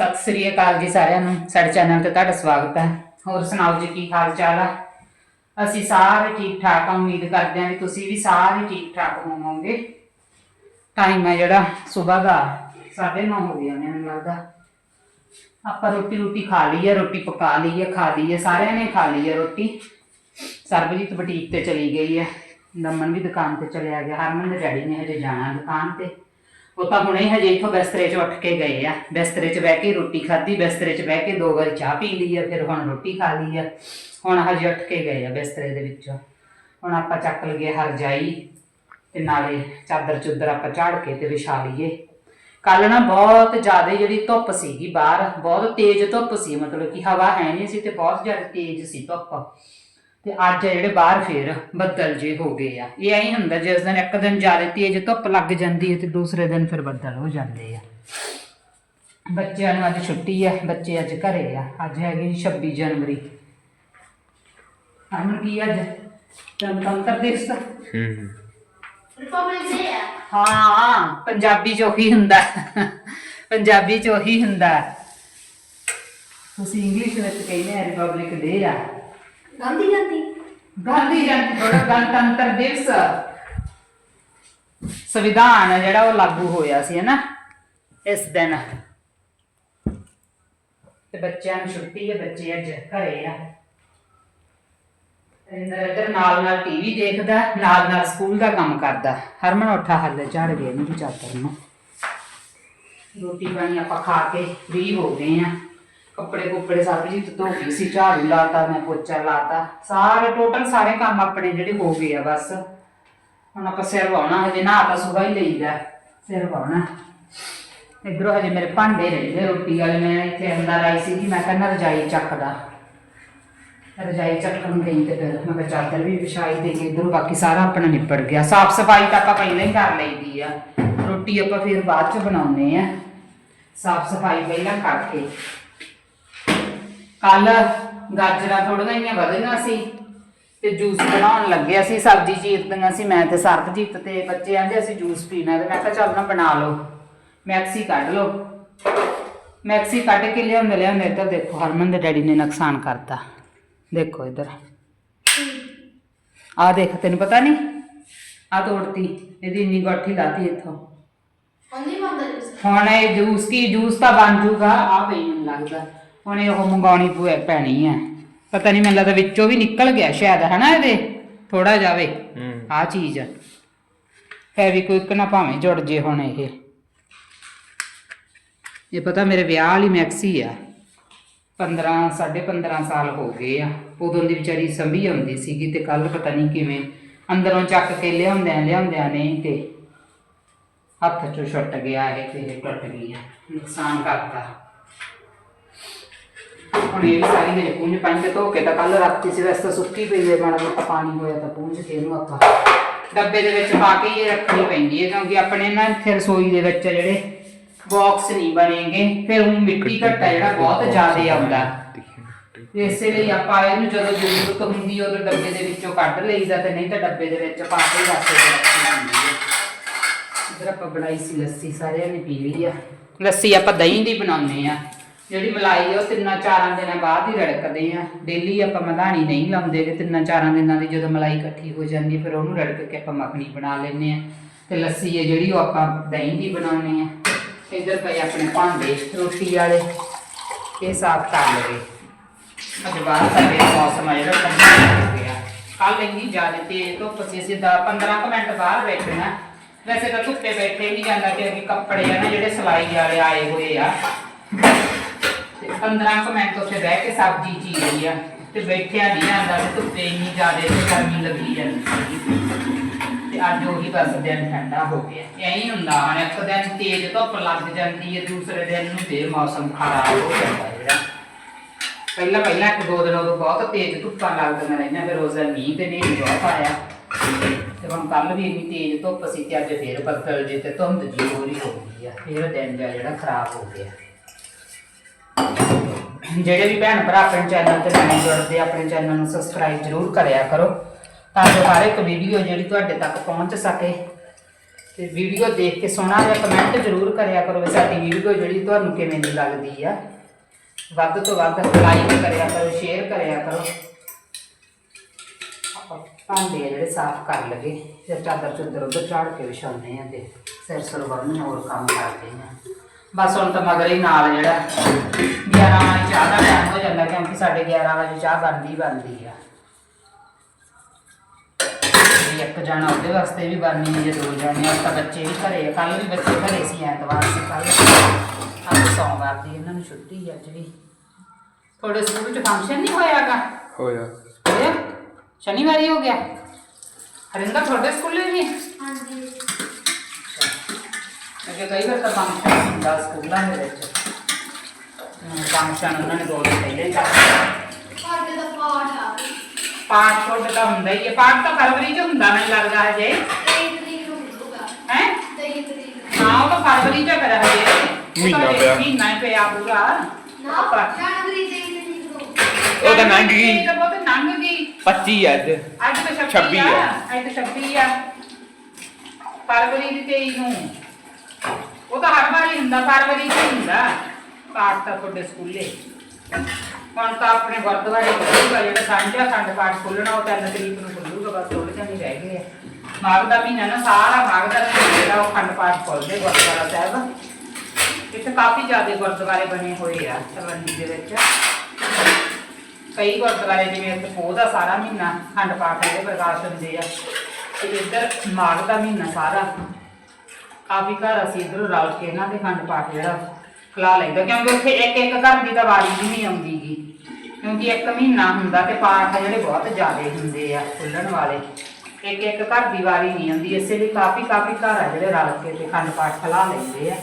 ਸਤਿ ਸ੍ਰੀ ਅਕਾਲ ਜੀ ਸਾਰਿਆਂ ਨੂੰ, ਸਾਡੇ ਚੈਨਲ ਤੇ ਤੁਹਾਡਾ ਸਵਾਗਤ ਹੈ। ਹੋਰ ਸੁਣਾਓ ਜੀ, ਕੀ ਹਾਲ ਚਾਲ ਆ? ਅਸੀਂ ਸਾਰੇ ਠੀਕ ਠਾਕ ਆ, ਉਮੀਦ ਕਰਦੇ ਹਾਂ ਵੀ ਤੁਸੀਂ ਵੀ ਸਾਰੇ ਠੀਕ ਠਾਕ ਹੋਵੋਗੇ। ਟਾਈਮ ਹੈ ਜਿਹੜਾ ਸਵੇਰ ਦਾ 9:30 ਹੋ ਗਿਆ ਮੈਨੂੰ ਲੱਗਦਾ। ਆਪਾਂ ਰੋਟੀ ਰੋਟੀ ਖਾ ਲਈ ਹੈ ਰੋਟੀ ਪਕਾ ਲਈ ਹੈ ਖਾ ਲਈ ਹੈ ਸਾਰਿਆਂ ਨੇ ਖਾ ਲਈ ਹੈ ਰੋਟੀ। ਸਰਬਜੀਤ ਬੁਟੀਕ ਤੇ ਚਲੀ ਗਈ ਹੈ ਦਮਨ ਵੀ ਦੁਕਾਨ ਤੇ ਚਲਿਆ ਗਿਆ, ਹਰਮਨ ਦੇ ਡੈਡੀ ਨੇ ਹਜੇ ਜਾਣਾ ਦੁਕਾਨ ਤੇ। ਉਹ ਤਾਂ ਹੁਣੇ ਹਜੇ ਇੱਥੋਂ ਬਿਸਤਰੇ 'ਚ ਉੱਠ ਕੇ ਗਏ ਆ। ਬਿਸਤਰੇ 'ਚ ਬਹਿ ਕੇ ਰੋਟੀ ਖਾਧੀ, ਬਿਸਤਰੇ 'ਚ ਬਹਿ ਕੇ ਦੋ ਵਾਰੀ ਚਾਹ ਪੀ ਲਈ ਆ, ਫਿਰ ਹੁਣ ਰੋਟੀ ਖਾ ਲਈ ਆ। ਹੁਣ ਹਜੇ ਉੱਠ ਕੇ ਗਏ ਆ ਬਿਸਤਰੇ ਦੇ ਵਿੱਚੋਂ। ਹੁਣ ਆਪਾਂ ਚੱਕ ਲਈਏ ਹਰਜਾਈ ਤੇ ਨਾਲੇ ਚਾਦਰ ਚੁੱਦਰ ਆਪਾਂ ਝਾੜ ਕੇ ਤੇ ਵਿਛਾ ਲਈਏ। ਕੱਲ ਨਾ ਬਹੁਤ ਜ਼ਿਆਦਾ ਜਿਹੜੀ ਧੁੱਪ ਸੀਗੀ ਬਾਹਰ, ਬਹੁਤ ਤੇਜ਼ ਧੁੱਪ ਸੀ, ਮਤਲਬ ਕਿ ਹਵਾ ਹੈ ਨਹੀਂ ਸੀ ਤੇ ਬਹੁਤ ਜ਼ਿਆਦਾ ਤੇਜ਼ ਸੀ ਧੁੱਪ। ਤੇ ਅੱਜ ਜਿਹੜੇ ਬਾਹਰ ਫੇਰ ਬੱਦਲ ਜੇ ਹੋ ਗਏ ਆ। ਇਹ ਐਂ ਹੁੰਦਾ ਜਿਸ ਦਿਨ ਇੱਕ ਦਿਨ ਜ਼ਿਆਦਾ ਤੇਜ਼ ਧੁੱਪ ਲੱਗ ਜਾਂਦੀ ਹੈ ਤੇ ਦੂਸਰੇ ਦਿਨ ਫਿਰ ਬੱਦਲ ਹੋ ਜਾਂਦੇ ਆ। ਬੱਚਿਆਂ ਨੂੰ ਅੱਜ ਛੁੱਟੀ ਆ ਬੱਚੇ ਅੱਜ ਘਰੇ ਆ। ਅੱਜ ਹੈਗੀ 26 ਜਨਵਰੀ। ਅਮਨ ਕੀ ਅੱਜ? ਗਣਤੰਤਰ ਦਿਵਸ ਹੂੰ। ਰਿਪਬਲਿਕ ਡੇ ਆ। ਹਾਂ ਪੰਜਾਬੀ ਚ ਉਹੀ ਹੁੰਦਾ। ਪੰਜਾਬੀ ਚ ਉਹੀ ਹੁੰਦਾ। ਤੁਸੀਂ ਇੰਗਲਿਸ਼ ਵਿੱਚ ਕਹਿੰਦੇ ਆ ਰਿਪਬਲਿਕ ਡੇ ਆ। ਗਾਂਧੀ ਗਾਂਧੀ ਗਾਂਧੀ ਜਯੰਤੀ ਥੋੜਾ ਗਣਤੰਤਰ ਦਿਵਸ। ਸੰਵਿਧਾਨ ਹੈ ਜਿਹੜਾ ਉਹ ਲਾਗੂ ਹੋਇਆ ਸੀ ਹਨਾ ਇਸ ਦਿਨ। ਤੇ ਬੱਚਿਆਂ ਨੂੰ ਛੁੱਟੀ ਹੈ ਬੱਚੇ ਅੱਜ ਘਰੇ ਆ। ਇੰਦਰ ਨਾਲ ਨਾਲ ਟੀਵੀ ਦੇਖਦਾ, ਨਾਲ ਨਾਲ ਸਕੂਲ ਦਾ ਕੰਮ ਕਰਦਾ। ਹਰਮਨ ਉੱਠਾ ਹੱਲੇ, ਝਾੜ ਗਿਆ ਨਹੀਂ ਵਿਚਾਰ ਨੂੰ। ਰੋਟੀ ਪਾਣੀ ਆਪਾਂ ਖਾ ਕੇ ਫ੍ਰੀ ਹੋ ਗਏ ਆ। ਕੱਪੜੇ ਕੁੱਪੜੇ ਸਭ ਜੀ ਧੋ ਗਈ ਸੀ ਝਾੜੂ ਲਾਤਾ, ਮੈਂ ਪੋਚਾ ਲਾਤਾ। ਸਾਰੇ ਟੋਟਲ ਸਾਰੇ ਕੰਮ ਆਪਣੇ ਜਿਹੜੇ ਹੋ ਗਏ ਆ ਬਸ। ਹੁਣ ਆਪਾਂ ਸਿਰ ਵਾਉਣਾ, ਹਜੇ ਨਾ ਤਾਂ ਸੁਬਾ ਹੀ ਲਈਦਾ। ਸਿਰ ਵਾਉਣਾ। ਇਧਰੋਂ ਹਜੇ ਮੇਰੇ ਭਾਂਡੇ ਰਹਿੰਦੇ, ਰੋਟੀ ਵਾਲੇ ਮੈਂ ਇੱਥੇ ਅੰਦਰ ਆਈ ਸੀ ਮੈਂ ਕਹਿੰਦਾ ਰਜਾਈ ਚੱਕਦਾ। ਰਜਾਈ ਚੱਕਣ ਗਈ ਤੇ ਫਿਰ ਮੈਂ ਕਿਹਾ ਚਾਦਰ ਵੀ ਵਿਛਾਈ ਦੇ ਇਧਰੋਂ ਬਾਕੀ ਸਾਰਾ ਆਪਣਾ ਨਿਪਟ ਗਿਆ। ਸਾਫ਼ ਸਫ਼ਾਈ ਤਾਂ ਆਪਾਂ ਪਹਿਲਾਂ ਹੀ ਕਰ ਲਈਦੀ ਆ। ਰੋਟੀ ਆਪਾਂ ਫਿਰ ਬਾਅਦ ਚ ਬਣਾਉਨੇ ਆ। ਸਾਫ਼ ਸਫ਼ਾਈ ਪਹਿਲਾਂ ਕਰਕੇ। ਕੱਲ ਗਾਜਰਾਂ ਥੋੜੀਆਂ ਜਿਹੀਆਂ ਵਧੀਆਂ ਸੀ ਤੇ ਜੂਸ ਬਣਾਉਣ ਲੱਗਿਆ ਸੀ ਸਬਜ਼ੀ ਚੀਰਦੀਆਂ ਸੀ ਮੈਂ ਤੇ ਸਰਬਜੀਤ ਤੇ ਬੱਚੇ ਆਂਦੇ ਅਸੀਂ ਜੂਸ ਪੀਣਾ ਤੇ ਮੈਂ ਕਿਹਾ ਚੱਲ ਨਾ ਬਣਾ ਲਓ ਮੈਕਸੀ ਕੱਢ ਲਓ। ਮੈਕਸੀ ਕੱਢ ਕੇ ਲਿਆਉਂਦੇ ਲਿਆਉਂਦੇ ਇੱਧਰ ਦੇਖੋ ਹਰਮਨ ਦੇ ਡੈਡੀ ਨੇ ਨੁਕਸਾਨ ਕਰਤਾ। ਦੇਖੋ ਇੱਧਰ। ਆ ਦੇਖ ਤੈਨੂੰ ਪਤਾ ਨਹੀਂ ਆ ਤੋੜਤੀ ਇਹਦੀ ਇੰਨੀ ਗੱਠੀ ਲਾਤੀ ਇੱਥੋਂ। ਹੁਣ ਇਹ ਜੂਸ ਕੀ ਜੂਸ ਤਾਂ ਬਣ ਜੂਗਾ? ਆ ਪਈ ਮੈਨੂੰ ਲੱਗਦਾ। ਹੁਣ ਇਹ ਮੰਗਾਉਣੀ ਪੂਏ ਪੈਣੀ ਹੈ ਪਤਾ ਨਹੀਂ ਮੈਨੂੰ ਲੱਗਦਾ ਵਿੱਚੋਂ ਵੀ ਨਿਕਲ ਗਿਆ ਸ਼ਾਇਦ ਹਨਾ ਇਹਦੇ? ਥੋੜਾ ਜਾਵੇ ਹੂੰ। ਆ ਚੀਜ਼। ਫੈਵਿਕਵਿਕ ਨਾ ਭਾਵੇਂ ਜੁੜ ਜੇ ਹੁਣ ਇਹ। ਇਹ ਪਤਾ ਮੇਰੇ ਵਿਆਹ ਵਾਲੀ ਮੈਕਸੀ ਆ। 15 15.5 ਸਾਲ ਹੋ ਗਏ ਆ। ਉਦੋਂ ਦੀ ਵਿਚਾਰੀ ਸੰਭੀ ਆਉਂਦੀ ਸੀਗੀ ਤੇ ਕੱਲ ਪਤਾ ਨਹੀਂ ਕਿਵੇਂ ਅੰਦਰੋਂ ਚੱਕ ਕੇ ਲਿਆਉਂਦਿਆਂ ਲਿਆਉਂਦਿਆਂ ਨਹੀਂ ਤੇ ਹੱਥ ਚੋਂ ਛੁੱਟ ਗਿਆ ਇਹ ਤੇ ਇਹ ਟੁੱਟ ਗਈ ਆ। ਨੁਕਸਾਨ ਕਰਤਾ। ਹੁਣ ਇਹ ਵੀ ਸਾਰੀ ਮੇਰੇ ਪੂੰਝ ਪੰਜ ਤੇ ਧੋ ਕੇ ਤਾਂ ਕੱਲ ਰਾਤੀ ਸੀ ਵੈਸੇ ਤਾਂ ਸੁੱਕੀ ਪਈ ਹੈ ਮਾੜਾ ਮੋਟਾ ਪਾਣੀ ਹੋਇਆ ਤਾਂ ਪੂੰਝ ਕੇ ਇਹਨੂੰ ਆਪਾਂ ਡੱਬੇ ਦੇ ਵਿੱਚ ਪਾ ਕੇ ਹੀ ਇਹ ਰੱਖਣੀ ਪੈਂਦੀ ਹੈ ਕਿਉਂਕਿ ਆਪਣੇ ਨਾ ਇੱਥੇ ਰਸੋਈ ਦੇ ਵਿੱਚ ਜਿਹੜੇ ਬਾਕਸ ਨਹੀਂ ਬਣੇਗੇ ਫਿਰ ਉਹ ਮਿੱਟੀ ਘੱਟਾ ਜਿਹੜਾ ਬਹੁਤ ਜ਼ਿਆਦਾ ਆਉਂਦਾ। ਇਸੇ ਲਈ ਆਪਾਂ ਇਹਨੂੰ ਜਦੋਂ ਜ਼ਰੂਰਤ ਹੁੰਦੀ ਹੈ ਉਦੋਂ ਡੱਬੇ ਦੇ ਵਿੱਚੋਂ ਕੱਢ ਲਈਦਾ ਤੇ ਨਹੀਂ ਤਾਂ ਡੱਬੇ ਦੇ ਵਿੱਚ ਪਾ ਕੇ ਰੱਖ ਹੈ ਇਧਰ ਆਪਾਂ ਬਣਾਈ ਸੀ ਲੱਸੀ ਸਾਰਿਆਂ ਨੇ ਪੀ ਲਈ ਆ। ਲੱਸੀ ਆਪਾਂ ਦਹੀਂ ਦੀ ਬਣਾਉਂਦੇ ਆ ਜਿਹੜੀ ਮਲਾਈ ਆ, ਉਹ ਤਿੰਨਾਂ ਚਾਰਾਂ ਦਿਨਾਂ ਬਾਅਦ ਹੀ ਰੜਕਦੇ ਆ। ਡੇਲੀ ਆਪਾਂ ਮਧਾਣੀ ਨਹੀਂ ਲਾਉਂਦੇ ਕਿ ਤਿੰਨਾਂ ਚਾਰਾਂ ਦਿਨਾਂ ਦੀ ਜਦੋਂ ਮਲਾਈ ਇਕੱਠੀ ਹੋ ਜਾਂਦੀ, ਫਿਰ ਉਹਨੂੰ ਰੜਕ ਕੇ ਆਪਾਂ ਮੱਖਣੀ ਬਣਾ ਲੈਂਦੇ ਆ। ਤੇ ਲੱਸੀ ਹੈ ਜਿਹੜੀ ਉਹ ਆਪਾਂ ਦਹੀਂ ਦੀ ਬਣਾਉਂਦੇ ਆ। ਇਧਰ ਪਏ ਆਪਣੇ ਭਾਂਡੇ, ਰੋਟੀ ਵਾਲੇ, ਇਹ ਸਾਫ਼ ਕਰ ਲਵੇ ਅੱਜ ਬਾਹਰ ਸਾਡੇ ਮੌਸਮ ਆ ਜਿਹੜਾ ਠੰਡਾ ਹੋ ਗਿਆ। ਕੱਲ ਇੰਨੀ ਜ਼ਿਆਦਾ ਤੇਜ਼ ਧੁੱਪ ਸੀ, ਅਸੀਂ 15 ਮਿੰਟ ਬਾਹਰ ਬੈਠਣਾ। ਵੈਸੇ ਤਾਂ ਧੁੱਪੇ ਬੈਠੇ ਨਹੀਂ ਜਾਂਦਾ ਕਿਉਂਕਿ ਕੱਪੜੇ ਆ ਨਾ ਜਿਹੜੇ ਸਿਲਾਈ ਵਾਲੇ ਆਏ ਹੋਏ ਆ। ਤੇ 15 ਕੁ ਮਿੰਟ ਉੱਥੇ ਬਹਿ ਕੇ ਸਬਜ਼ੀ ਚੀਰੀ ਆ ਤੇ ਬੈਠਿਆ ਨਹੀਂ ਜਾਂਦਾ ਤੇ ਧੁੱਪੇ ਇੰਨੀ ਜ਼ਿਆਦਾ ਤੇ ਗਰਮੀ ਲੱਗੀ ਜਾਂਦੀ ਸੀ ਤੇ ਅੱਜ ਉਹੀ ਬਸ ਦਿਨ ਠੰਡਾ ਹੋ ਗਿਆ। ਐਂ ਹੁੰਦਾ ਹੁਣ ਇੱਕ ਦਿਨ ਤੇਜ਼ ਧੁੱਪ ਲੱਗ ਜਾਂਦੀ ਹੈ ਦੂਸਰੇ ਦਿਨ ਨੂੰ ਫੇਰ ਮੌਸਮ ਖਰਾਬ ਹੋ ਜਾਂਦਾ ਜਿਹੜਾ। ਪਹਿਲਾਂ ਪਹਿਲਾਂ ਇੱਕ ਦੋ ਦਿਨ ਉਦੋਂ ਬਹੁਤ ਤੇਜ਼ ਧੁੱਪਾਂ ਲੱਗਦੀਆਂ ਰਹੀਆਂ, ਫਿਰ ਉਸ ਦਿਨ ਮੀਂਹ ਤੇ ਨਹੀਂ ਬਹੁਤ ਆਇਆ। ਤੇ ਹੁਣ ਕੱਲ ਵੀ ਇੰਨੀ ਤੇਜ਼ ਧੁੱਪ ਸੀ ਤੇ ਅੱਜ ਫੇਰ ਬੱਦਲ ਜੇ ਤੇ ਧੁੰਦ ਜੀ ਹੋ ਰਹੀ ਹੋ ਗਈ ਆ, ਫੇਰ ਦਿਨ ਜਿਹੜਾ ਖਰਾਬ ਹੋ ਗਿਆ। ਜਿਹੜੇ ਵੀ ਭੈਣ ਭਰਾ ਆਪਣੇ ਚੈਨਲ ਤੇ ਨਵੇਂ ਜੁੜਦੇ, ਆਪਣੇ ਚੈਨਲ ਨੂੰ ਸਬਸਕ੍ਰਾਈਬ ਜ਼ਰੂਰ ਕਰਿਆ ਕਰੋ, ਤਾਂ ਜੋ ਹਰ ਇੱਕ ਵੀਡੀਓ ਜਿਹੜੀ ਤੁਹਾਡੇ ਤੱਕ ਪਹੁੰਚ ਸਕੇ। ਤੇ ਵੀਡੀਓ ਦੇਖ ਕੇ ਸੋਹਣਾ ਜਿਹਾ ਕਮੈਂਟ ਜ਼ਰੂਰ ਕਰਿਆ ਕਰੋ ਵੀ ਸਾਡੀ ਵੀਡੀਓ ਜਿਹੜੀ ਤੁਹਾਨੂੰ ਕਿਵੇਂ ਦੀ ਲੱਗਦੀ ਆ। ਵੱਧ ਤੋਂ ਵੱਧ ਲਾਈਕ ਕਰਿਆ ਕਰੋ ਸ਼ੇਅਰ ਕਰਿਆ ਕਰੋ। ਆਪਾਂ ਭਾਂਡੇ ਆ ਜਿਹੜੇ ਸਾਫ਼ ਕਰ ਲਗੇ ਫਿਰ ਚਾਦਰ ਚੁੱਦਰ ਉੱਧਰ ਚਾੜ ਕੇ ਵਿਛਾਉਂਦੇ ਆ ਤੇ ਸਿਰ ਸੁਰ ਹੋਰ ਕੰਮ ਕਰਦੇ ਆ। ਬਸ ਹੁਣ ਤਾਂ ਮਗਰ ਹੀ ਨਾਲ ਜਿਹੜਾ 11 ਵਜੇ ਚਾਹ ਦਾ ਟਾਈਮ ਹੋ ਜਾਂਦਾ ਕਿਉਂਕਿ ਸਾਡੇ 11 ਵਜੇ ਚਾਹ ਬਣਦੀ ਬਣਦੀ ਆ। ਵੀ ਇੱਕ ਜਾਣਾ ਉਹਦੇ ਵਾਸਤੇ ਵੀ ਬਣਨੀ ਹੈ ਜੇ ਦੋ ਜਾਣੇ ਆ ਤਾਂ ਬੱਚੇ ਵੀ ਘਰੇ ਕੱਲ ਵੀ ਬੱਚੇ ਘਰੇ ਸੀ ਐਤਵਾਰ ਸੀ ਕੱਲ ਅੱਜ ਸੋਮਵਾਰ ਦੀ ਇਹਨਾਂ ਨੂੰ ਛੁੱਟੀ ਹੈ ਅੱਜ ਵੀ। ਤੁਹਾਡੇ ਸਕੂਲ 'ਚ ਫੰਕਸ਼ਨ ਨਹੀਂ ਹੋਇਆਗਾ? ਹੋਇਆ। ਹੋਇਆ? ਸ਼ਨੀਵਾਰ ਹੀ ਹੋ ਗਿਆ। ਹਰਿੰਦਰ ਤੁਹਾਡੇ ਸਕੂਲੇ ਵੀ? ਹਾਂਜੀ। ਅੱਗੇ ਕਈ ਵਾਰ ਤਾਂ ਫੰਕਸ਼ਨ ਹੁੰਦਾ ਸਕੂਲਾਂ ਦੇ ਵਿੱਚ ਫੰਕਸ਼ਨ ਉਹਨਾਂ ਨੇ ਦੋ ਦਿਨ ਪਹਿਲੇ ਹੀ ਕਰਨਾ ਸਾਡੇ ਦਾ ਪਾਠ ਆ। ਪਾਠ ਛੋਟੇ ਤਾਂ ਹੁੰਦਾ ਹੀ ਹੈ। ਪਾਠ ਤਾਂ ਫਰਵਰੀ 'ਚ ਹੁੰਦਾ ਮੈਨੂੰ ਲੱਗਦਾ ਹਜੇ। 23 ਤਰੀਕ ਨੂੰ ਹੋਊਗਾ। ਹੈ? 23 ਤਰੀਕ ਹਾਂ ਉਹ ਤਾਂ ਫਰਵਰੀ 'ਚ ਕਰ ਹਜੇ। ਮਹੀਨਾ ਪਿਆ। ਮਹੀਨਾ ਹੀ ਪਿਆ ਪੂਰਾ। ਨਾ ਜਨਵਰੀ 23 ਤਰੀਕ ਨੂੰ। ਉਹ ਤਾਂ ਲੰਘ ਗਈ। ਇਹ ਤਾਂ ਬਹੁਤ ਲੰਘ ਗਈ। 25 ਅੱਜ। ਅੱਜ ਤਾਂ 26 ਛੱਬੀ ਆ। ਆ। ਅੱਜ ਤਾਂ 26 ਆ। ਫਰਵਰੀ ਦੀ 23 ਨੂੰ। ਉਹ ਤਾਂ ਹਰ ਵਾਰੀ ਹੁੰਦਾ ਫਰਵਰੀ ਚ ਹੀ ਹੁੰਦਾ। ਪਾਠ ਤਾਂ ਤੁਹਾਡੇ ਸਕੂਲੇ। ਹੁਣ ਤਾਂ ਆਪਣੇ ਗੁਰਦੁਆਰੇ ਖੁੱਲੂਗਾ ਜਿਹੜਾ ਸਾਂਝਾ ਖੰਡ ਪਾਠ ਖੁੱਲਣਾ ਉਹ 3 ਤਰੀਕ ਨੂੰ ਖੁੱਲੂਗਾ ਬਸ ਥੋੜੇ ਜਿਹੇ ਹੀ ਰਹਿ ਗਏ ਆ। ਮਾਘ ਦਾ ਮਹੀਨਾ ਨਾ, ਸਾਰਾ ਮਾਘ ਦਾ ਜਿਹੜਾ ਉਹ ਖੰਡ ਪਾਠ ਖੁੱਲਦੇ ਗੁਰਦੁਆਰਾ ਸਾਹਿਬ। ਇੱਥੇ ਕਾਫੀ ਜ਼ਿਆਦਾ ਗੁਰਦੁਆਰੇ ਬਣੇ ਹੋਏ ਆ ਤਲਵੰਡੀ ਦੇ ਵਿੱਚ। ਕਈ ਗੁਰਦੁਆਰੇ ਜਿਵੇਂ ਇੱਥੇ ਪੋਹ ਦਾ ਸਾਰਾ ਮਹੀਨਾ ਖੰਡ ਪਾਠ ਦੇ ਪ੍ਰਕਾਸ਼ ਹੁੰਦੇ ਆ। ਤੇ ਇੱਧਰ ਮਾਘ ਦਾ ਮਹੀਨਾ ਸਾਰਾ। ਕਾਫੀ ਘਰ ਅਸੀਂ ਇੱਧਰੋਂ ਰਲ ਕੇ ਇਹਨਾਂ ਦੇ ਖੰਡ ਪਾਠ ਜਿਹੜਾ ਖਲਾ ਲੈਂਦਾ ਕਿਉਂਕਿ ਉੱਥੇ ਇੱਕ ਇੱਕ ਘਰ ਦੀ ਤਾਂ ਵਾਰੀ ਵੀ ਨਹੀਂ ਆਉਂਦੀਗੀ। ਕਿਉਂਕਿ ਇੱਕ ਮਹੀਨਾ ਹੁੰਦਾ ਤੇ ਪਾਠ ਜਿਹੜੇ ਬਹੁਤ ਜ਼ਿਆਦੇ ਹੁੰਦੇ ਆ ਖੁੱਲਣ ਵਾਲੇ। ਇੱਕ ਇੱਕ ਘਰ ਦੀ ਵਾਰੀ ਨਹੀਂ ਆਉਂਦੀ ਇਸੇ ਲਈ ਕਾਫੀ ਕਾਫੀ ਘਰ ਆ ਜਿਹੜੇ ਰਲ ਕੇ ਤੇ ਖੰਡ ਪਾਠ ਖਲਾ ਲੈਂਦੇ ਆ।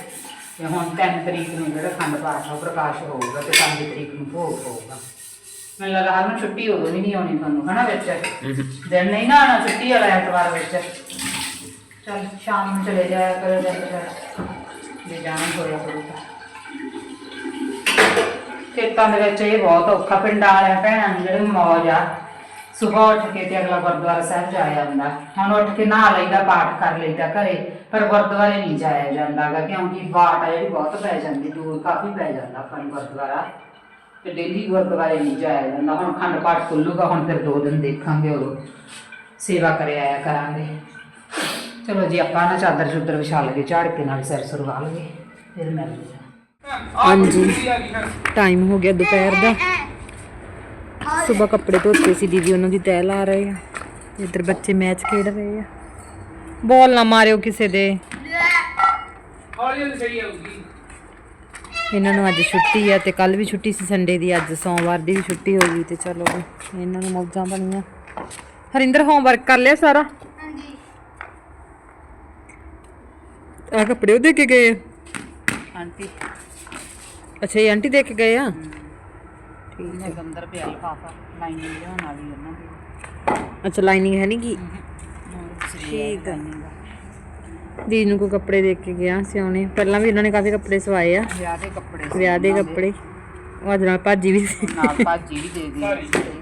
ਤੇ ਹੁਣ 3 ਤਰੀਕ ਨੂੰ ਜਿਹੜਾ ਖੰਡ ਪਾਠ ਉਹ ਪ੍ਰਕਾਸ਼ ਹੋਊਗਾ ਤੇ 5 ਤਰੀਕ ਨੂੰ ਭੋਗ ਹੋਊਗਾ। ਮੈਨੂੰ ਲੱਗਦਾ ਹਰ ਨੂੰ ਛੁੱਟੀ ਉਦੋਂ ਵੀ ਨਹੀਂ ਆਉਣੀ ਤੁਹਾਨੂੰ ਹਨਾ ਵਿੱਚ? ਦਿਨ ਨਹੀਂ ਨਾ ਆਉਣਾ ਛੁੱਟੀ ਵਾਲਾ ਐਤਵਾਰ ਵਿੱਚ। ਚਲ ਸ਼ਾਮ ਨੂੰ ਚਲੇ ਜਾਇਆ ਕਰੋ ਜਦ ਜੇ ਜਾਣਾ ਹੋਇਆ ਕਰੂਗਾ ਖੇਤਾਂ ਦੇ ਵਿੱਚ ਇਹ ਬਹੁਤ ਔਖਾ, ਪਿੰਡਾਂ ਵਾਲਿਆਂ ਭੈਣਾਂ ਨੂੰ ਜਿਹੜੇ ਮੌਜ ਆ। ਸਵੇਰ ਉੱਠ ਕੇ ਤੇ ਅਗਲਾ ਗੁਰਦੁਆਰਾ ਸਾਹਿਬ ਜਾਇਆ ਜਾਂਦਾ। ਹੁਣ ਉੱਠ ਕੇ ਨਹਾ ਲਈਦਾ, ਪਾਠ ਕਰ ਲਈਦਾ ਘਰੇ, ਪਰ ਗੁਰਦੁਆਰੇ ਨਹੀਂ ਜਾਇਆ ਜਾਂਦਾਗਾ, ਕਿਉਂਕਿ ਬਾਟ ਆ ਜਿਹੜੀ ਬਹੁਤ ਪੈ ਜਾਂਦੀ, ਦੂਰ ਕਾਫੀ ਪੈ ਜਾਂਦਾ ਆਪਾਂ ਨੂੰ ਗੁਰਦੁਆਰਾ। ਤੇ ਡੇਲੀ ਗੁਰਦੁਆਰੇ ਨਹੀਂ ਜਾਇਆ ਜਾਂਦਾ। ਹੁਣ ਖੰਡ ਪਾਠ ਖੁੱਲੂਗਾ, ਹੁਣ ਫਿਰ ਦੋ ਦਿਨ ਦੇਖਾਂਗੇ ਉਦੋਂ। ਸੇਵਾ ਕਰਿਆ ਆਇਆ ਕਰਾਂਗੇ। ਚਲੋ ਜੀ ਆਪਾਂ ਨਾ ਚਾਦਰ ਚੁੱਦਰ ਵਿਛਾ ਲਗੇ ਝਾੜ ਕੇ ਨਾਲ ਸਿਰ ਸੁਰਵਾ ਲਗੇ ਫਿਰ ਮਿਲਦੇ ਹਾਂ ਹਾਂਜੀ। ਟਾਈਮ ਹੋ ਗਿਆ ਦੁਪਹਿਰ ਦਾ। ਸਵੇਰ ਕੱਪੜੇ ਧੋਤੇ ਸੀ ਦੀਦੀ ਉਹਨਾਂ ਦੀ ਤਹਿ ਲਾ ਰਹੇ ਆ। ਇੱਧਰ ਬੱਚੇ ਮੈਚ ਖੇਡ ਰਹੇ ਆ। ਬੋਲ ਨਾ ਮਾਰਿਓ ਕਿਸੇ ਦੇ। ਇਹਨਾਂ ਨੂੰ ਅੱਜ ਛੁੱਟੀ ਆ ਤੇ ਕੱਲ ਵੀ ਛੁੱਟੀ ਸੀ ਸੰਡੇ ਦੀ ਅੱਜ ਸੋਮਵਾਰ ਦੀ ਵੀ ਛੁੱਟੀ ਹੋ ਗਈ ਤੇ ਚਲੋ ਇਹਨਾਂ ਨੂੰ ਮੌਜਾਂ ਬਣੀਆਂ। ਹਰਿੰਦਰ ਹੋਮਵਰਕ ਕਰ ਲਿਆ ਸਾਰਾ? ਆ ਕੱਪੜੇ ਦੇ ਕੇ ਗਏ ਆ? ਆਂਟੀ। ਅੱਛਾ ਇਹ ਆਂਟੀ ਦੇ ਕੇ ਗਏ ਆ? ਠੀਕ ਹੈ। ਅੰਦਰ ਪਿਆ ਲਿਫਾਫਾ ਲਾਈਨਿੰਗ ਲਿਆਉਣ ਵਾਲੀ ਉਹਨਾਂ ਦੀ। ਅੱਛਾ ਲਾਈਨਿੰਗ ਹੈ ਨਹੀਂ ਗੀ? ਠੀਕ ਆ। ਦੀ। ਨੂੰ ਕੋ ਕੱਪੜੇ ਦੇ ਕੇ ਗਿਆ ਸਿਉਣੇ। ਪਹਿਲਾਂ ਵੀ ਉਹਨਾਂ ਨੇ ਕਾਫੀ ਕੱਪੜੇ ਸਵਾਏ ਆ। ਵਿਆਹ ਦੇ ਕੱਪੜੇ ਵਿਆਹ ਦੇ ਕੱਪੜੇ। ਉਹ ਅੱਜ ਭਾਜੀ ਵੀ ਨਾਲ ਭਾਜੀ ਵੀ ਦੇ ਦੀ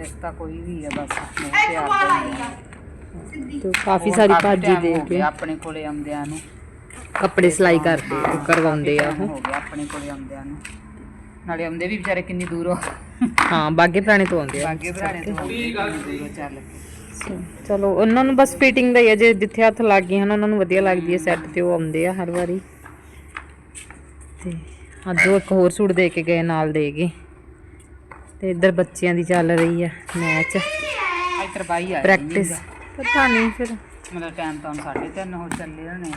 ਇਸ ਤਾਂ ਕੋਈ ਵੀ ਆ ਬਸ ਮੋਹ ਪਿਆਰ ਦਾ ਹੀ ਆ। ਤੇ ਕਾਫੀ ਸਾਰੀ ਭਾਜੀ time ਦੇ ਹੋ ਕੇ। ਗਿਆ ਆਪਣੇ ਕੋਲੇ ਆਉਂਦਿਆਂ ਨੂੰ। ਕੱਪੜੇ ਸਿਲਾਈ ਕਰਦੇ ਆ, ਕਰਵਾਉਂਦੇ ਆ ਉਹ ਹੋ। ਗਿਆ ਆਪਣੇ ਕੋਲੇ ਆਉਂਦਿਆਂ ਨੂੰ। ਨਾਲੇ ਆਉਂਦੇ ਵੀ ਵਿਚਾਰੇ ਕਿੰਨੀ ਦੂਰੋਂ ਹਾਂ ਬਾਗੇ ਪੁਰਾਣੇ ਤੋਂ ਆਉਂਦੇ ਆ। ਬਾਗੇ ਭਰਾਣੇ ਤੋਂ ਆਉਂਦੇ ਆ, ਦੂਰੋਂ ਚੱਲ। ਕੇ ਚਲੋ ਉਹਨਾਂ ਨੂੰ ਬਸ ਫਿਟਿੰਗ ਦਾ ਹੀ ਜੇ ਜਿੱਥੇ ਹੱਥ ਲੱਗ ਗਏ ਹਨ ਉਹਨਾਂ ਨੂੰ ਵਧੀਆ ਲੱਗਦੀ ਹੈ ਸੈੱਟ ਤੇ ਉਹ ਆਉਂਦੇ ਆ ਹਰ ਵਾਰੀ। ਤੇ ਅੱਜ ਉਹ ਇੱਕ ਹੋਰ ਸੂਟ ਦੇ ਕੇ ਗਏ ਨਾਲ ਦੇ ਗਏ। ਤੇ ਇੱਧਰ ਬੱਚਿਆਂ ਦੀ ਚੱਲ ਰਹੀ ਆ ਮੈਚ। ਇੱਧਰ ਬਾਈ ਆ ਪ੍ਰੈਕਟਿਸ ਪਤਾ ਨਹੀਂ ਫਿਰ। ਮਤਲਬ ਟਾਈਮ ਤਾਂ 3:30 ਹੋ ਚੱਲੇ ਹੋਣੇ।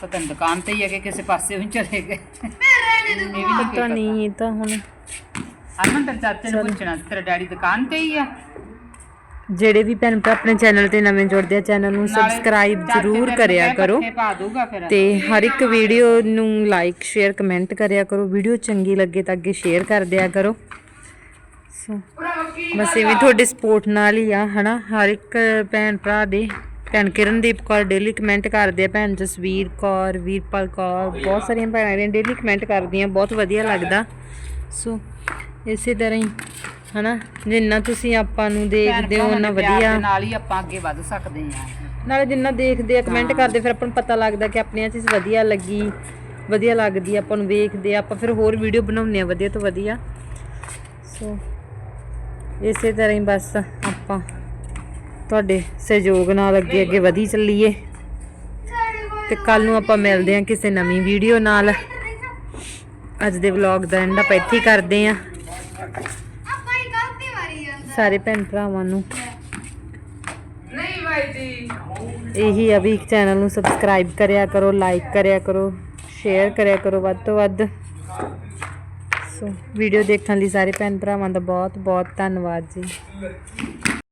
ਪਤਾ ਨਹੀਂ ਦੁਕਾਨ ਤੇ ਹੀ ਆ ਕਿ ਕਿਸੇ ਪਾਸੇ ਵੀ ਚਲੇ ਗਏ। ਇਹ ਵੀ ਤਾਂ ਪਤਾ ਨਹੀਂ ਇਹ ਤਾਂ ਹੁਣ। ਅਰਮਨ ਤੇਰੇ ਚਾਚੇ ਨੂੰ ਪੁੱਛਣਾ ਤੇਰਾ ਡੈਡੀ ਦੁਕਾਨ ਤੇ ਹੀ ਆ? ਜਿਹੜੇ ਵੀ ਭੈਣ ਭਰਾ ਆਪਣੇ ਚੈਨਲ ਤੇ ਨਵੇਂ ਜੁੜਦੇ ਆ ਚੈਨਲ ਨੂੰ ਸਬਸਕ੍ਰਾਈਬ ਜ਼ਰੂਰ ਕਰਿਆ ਕਰੋ। ਤੇ ਹਰ ਇੱਕ ਵੀਡੀਓ ਨੂੰ ਲਾਈਕ ਸ਼ੇਅਰ ਕਮੈਂਟ ਕਰਿਆ ਕਰੋ। ਵੀਡੀਓ ਚੰਗੀ ਲੱਗੇ ਤਾਂ ਅੱਗੇ ਸ਼ੇਅਰ ਕਰ ਦਿਆ ਕਰੋ। ਸੋ ਬਸ ਇਵੇਂ ਤੁਹਾਡੀ ਸਪੋਰਟ ਨਾਲ ਹੀ ਆ ਹਨਾ? ਹਰ ਇੱਕ ਭੈਣ ਭਰਾ ਦੇ ਭੈਣ ਕਿਰਨਦੀਪ ਕੌਰ ਡੇਲੀ ਕਮੈਂਟ ਕਰਦੇ ਆ ਭੈਣ ਜਸਵੀਰ ਕੌਰ ਵੀਰਪਾਲ ਕੌਰ ਬਹੁਤ ਸਾਰੀਆਂ ਭੈਣਾਂ ਨੇ ਡੇਲੀ ਕਮੈਂਟ ਕਰਦੀਆਂ ਬਹੁਤ ਵਧੀਆ ਲੱਗਦਾ। ਸੋ ਇਸੇ ਤਰ੍ਹਾਂ ਹੀ ਹਨਾ? ਜਿੰਨਾ ਤੁਸੀਂ ਆਪਾਂ ਨੂੰ ਦੇਖਦੇ ਹੋ ਉਹਨਾਂ ਵਧੀਆ। ਨਾਲ ਹੀ ਆਪਾਂ ਅੱਗੇ ਵੱਧ ਸਕਦੇ ਹਾਂ। ਨਾਲੇ ਜਿੰਨਾ ਦੇਖਦੇ ਆ ਕਮੈਂਟ ਕਰਦੇ ਫਿਰ ਆਪਾਂ ਨੂੰ ਪਤਾ ਲੱਗਦਾ ਕਿ ਆਪਣੀ ਇਹ ਚੀਜ਼ ਵਧੀਆ ਲੱਗੀ ਵਧੀਆ ਲੱਗਦੀ ਆ, ਆਪਾਂ ਨੂੰ ਵੇਖਦੇ ਆ ਆਪਾਂ ਫਿਰ ਹੋਰ ਵੀਡੀਓ ਬਣਾਉਂਦੇ ਆ ਵਧੀਆ ਤੋਂ ਵਧੀਆ। ਸੋ ਇਸੇ ਤਰ੍ਹਾਂ ਹੀ ਬਸ ਆਪਾਂ ਤੁਹਾਡੇ ਸਹਿਯੋਗ ਨਾਲ ਅੱਗੇ ਅੱਗੇ ਵਧੀ ਚੱਲੀਏ। ਤੇ ਕੱਲ ਨੂੰ ਆਪਾਂ ਮਿਲਦੇ ਆ ਕਿਸੇ ਨਵੀਂ ਵੀਡੀਓ ਨਾਲ। ਅੱਜ ਦੇ ਵਲੌਗ ਦਾ ਐਂਡ ਆਪਾਂ ਇੱਥੇ ਹੀ ਕਰਦੇ ਆ ਹੀ। ਸਾਰੇ ਭੈਣ ਭਰਾਵਾਂ ਨੂੰ। ਨਹੀਂ ਭਾਈ ਜੀ। ਇਹੀ ਆ ਵੀ ਚੈਨਲ ਨੂੰ ਸਬਸਕ੍ਰਾਈਬ ਕਰਿਆ ਕਰੋ ਲਾਈਕ ਕਰਿਆ ਕਰੋ ਸ਼ੇਅਰ ਕਰਿਆ ਕਰੋ ਵੱਧ ਤੋਂ ਵੱਧ। ਸੋ ਵੀਡੀਓ ਦੇਖਣ ਲਈ ਸਾਰੇ ਭੈਣ ਭਰਾਵਾਂ ਦਾ ਬਹੁਤ ਬਹੁਤ ਧੰਨਵਾਦ ਜੀ।